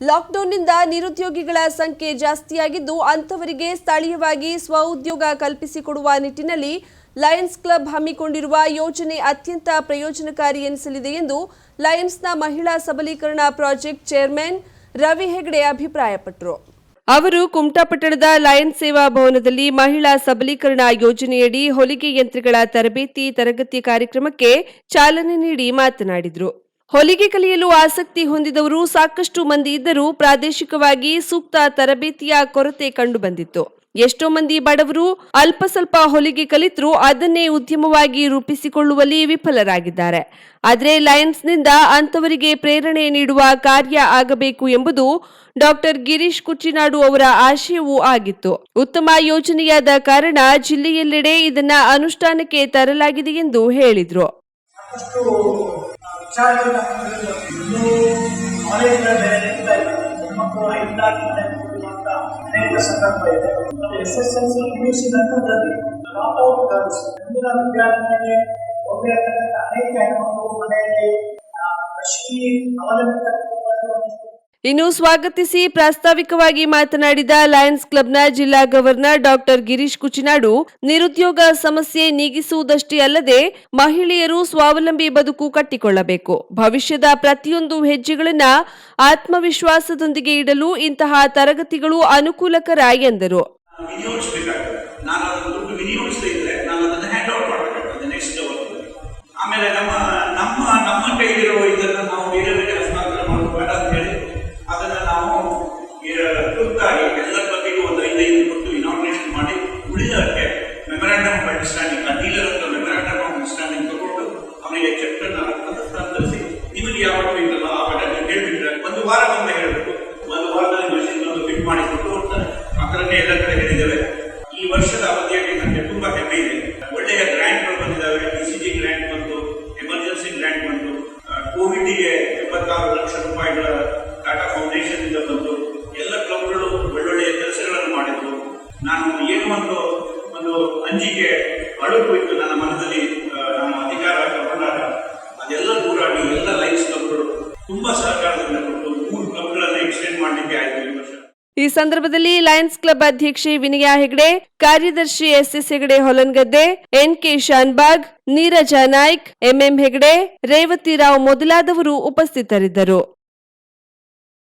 ಲಾಕ್ಡೌನ್ನಿಂದ ನಿರುದ್ಯೋಗಿಗಳ ಸಂಖ್ಯೆ ಜಾಸ್ತಿಯಾಗಿದ್ದು ಅಂಥವರಿಗೆ ಸ್ಥಳೀಯವಾಗಿ ಸ್ವಉದ್ಯೋಗ ಕಲ್ಪಿಸಿಕೊಡುವ ನಿಟ್ಟಿನಲ್ಲಿ ಲಯನ್ಸ್ ಕ್ಲಬ್ ಹಮ್ಮಿಕೊಂಡಿರುವ ಯೋಜನೆ ಅತ್ಯಂತ ಪ್ರಯೋಜನಕಾರಿ ಎನಿಸಲಿದೆ ಎಂದು ಲಯನ್ಸ್ನ ಮಹಿಳಾ ಸಬಲೀಕರಣ ಪ್ರಾಜೆಕ್ಟ್ ಚೇರ್ಮನ್ ರವಿ ಹೆಗಡೆ ಅಭಿಪ್ರಾಯಪಟ್ಟರು. ಅವರು ಕುಮಟಾಪಟ್ಟಣದ ಲಯನ್ಸ್ ಸೇವಾ ಭವನದಲ್ಲಿ ಮಹಿಳಾ ಸಬಲೀಕರಣ ಯೋಜನೆಯಡಿ ಹೊಲಿಗೆ ಯಂತ್ರಗಳ ತರಬೇತಿ, ತರಗತಿ ಕಾರ್ಯಕ್ರಮಕ್ಕೆ ಚಾಲನೆ ನೀಡಿ ಮಾತನಾಡಿದರು. ಹೊಲಿಗೆ ಕಲಿಯಲು ಆಸಕ್ತಿ ಹೊಂದಿದವರು ಸಾಕಷ್ಟು ಮಂದಿ ಇದ್ದರೂ ಪ್ರಾದೇಶಿಕವಾಗಿ ಸೂಕ್ತ ತರಬೇತಿಯ ಕೊರತೆ ಕಂಡುಬಂದಿತ್ತು. ಎಷ್ಟೋ ಮಂದಿ ಬಡವರು ಅಲ್ಪ ಸ್ವಲ್ಪ ಹೊಲಿಗೆ ಕಲಿತರೂ ಅದನ್ನೇ ಉದ್ಯಮವಾಗಿ ರೂಪಿಸಿಕೊಳ್ಳುವಲ್ಲಿ ವಿಫಲರಾಗಿದ್ದಾರೆ. ಆದರೆ ಲಯನ್ಸ್ನಿಂದ ಅಂತವರಿಗೆ ಪ್ರೇರಣೆ ನೀಡುವ ಕಾರ್ಯ ಆಗಬೇಕು ಎಂಬುದು ಡಾಕ್ಟರ್ ಗಿರೀಶ್ ಕುಚ್ಚಿನಾಡು ಅವರ ಆಶಯವೂ ಆಗಿತ್ತು. ಉತ್ತಮ ಯೋಜನೆಯಾದ ಕಾರಣ ಜಿಲ್ಲೆಯೆಲ್ಲೆಡೆ ಇದನ್ನ ಅನುಷ್ಠಾನಕ್ಕೆ ತರಲಾಗಿದೆ ಎಂದು ಹೇಳಿದ್ರು. ಸಾಕಷ್ಟು ವಿಚಾರಗಳನ್ನ ಇನ್ನೂ ಕಾಲೇಜ್ಗಳ ಬೇರೆ ನಡೀತಾ ಇಲ್ಲ ಹೆಣ್ಮಕ್ಳು ಐದಾಗಿ ಮನೆ ಕೂಡುವಂತ ಅನೇಕ ಸಂದರ್ಭ ಇದೆ ಮತ್ತು S S L C P U C ನಂತರದಲ್ಲಿ ಡ್ರಾಪ್ ಔಟ್ ಗರ್ಲ್ಸ್ ಮುಂದಿನ ವಿದ್ಯಾರ್ಥಿಗಳಿಗೆ ಹೋಗಿರತಕ್ಕಂಥ ಅನೇಕ ಹೆಣ್ಮಕ್ಳು ಮನೆಯಲ್ಲಿ ಆ, ಕೃಷಿ ಅವಲಂಬಿತ ಕುಟುಂಬಗಳು ಒಂದಿಷ್ಟು ಇನ್ನು ಸ್ವಾಗತಿಸಿ ಪ್ರಾಸ್ತಾವಿಕವಾಗಿ ಮಾತನಾಡಿದ ಲಯನ್ಸ್ ಕ್ಲಬ್ನ ಜಿಲ್ಲಾ ಗವರ್ನರ್ ಡಾಕ್ಟರ್ ಗಿರೀಶ್ ಕುಚಿನಾಡು, ನಿರುದ್ಯೋಗ ಸಮಸ್ಯೆ ನೀಗಿಸುವುದಷ್ಟೇ ಅಲ್ಲದೆ ಮಹಿಳೆಯರು ಸ್ವಾವಲಂಬಿ ಬದುಕು ಕಟ್ಟಿಕೊಳ್ಳಬೇಕು. ಭವಿಷ್ಯದ ಪ್ರತಿಯೊಂದು ಹೆಜ್ಜೆಗಳನ್ನ ಆತ್ಮವಿಶ್ವಾಸದೊಂದಿಗೆ ಇಡಲು ಇಂತಹ ತರಗತಿಗಳು ಅನುಕೂಲಕರ ಎಂದರು. ಹೇಳ್ಬಿಟ್ರೆ ಅಂತ ಹೇಳಬೇಕು. ಒಂದು ವಾರದಲ್ಲಿ ಮಷಿನ್ ಒಂದು ಫಿಟ್ ಮಾಡಿ ಕೊಟ್ಟು ಹೋಗ್ತಾರೆ ಎಲ್ಲ ಕಡೆ ಹೇಳಿದ್ದೇವೆ. ಈ ವರ್ಷದ ಅವಧಿಯಲ್ಲಿ ನನಗೆ ತುಂಬಾ ಹೆಮ್ಮೆ ಇದೆ. ಒಳ್ಳೆಯ ಗ್ರ್ಯಾಂಟ್ಗಳು ಬಂದಿದ್ದಾವೆ. ಇಸಿಜಿ ಗ್ರ್ಯಾಂಟ್ ಬಂತು ಎಮರ್ಜೆನ್ಸಿ ಗ್ರ್ಯಾಂಟ್ ಬಂತು. ಕೋವಿಡ್ಗೆ ಎಪ್ಪತ್ತಾರು ಲಕ್ಷ ರೂಪಾಯಿಗಳ ಟಾಟಾ ಫೌಂಡೇಶನ್ ಇಂದ ಬಂತು. ಎಲ್ಲ ಕ್ಲಬ್ಗಳು ಒಳ್ಳೊಳ್ಳೆಯ ಕೆಲಸಗಳನ್ನು ಮಾಡಿದ್ರು. ನಾನು ಏನು ಒಂದು ಒಂದು ಅಂಜಿಕೆ ಅಳುಕು ಇತ್ತು ನನ್ನ ಮನದಲ್ಲಿ. ಈ ಸಂದರ್ಭದಲ್ಲಿ ಲಯನ್ಸ್ ಕ್ಲಬ್ ಅಧ್ಯಕ್ಷೆ ವಿನಯಾ ಹೆಗಡೆ, ಕಾರ್ಯದರ್ಶಿ S S Hegde Holangadde, N K Shanbhag, Neeraja Naik, M M Hegde, Revathi Rao ಮೊದಲಾದವರು ಉಪಸ್ಥಿತರಿದ್ದರು.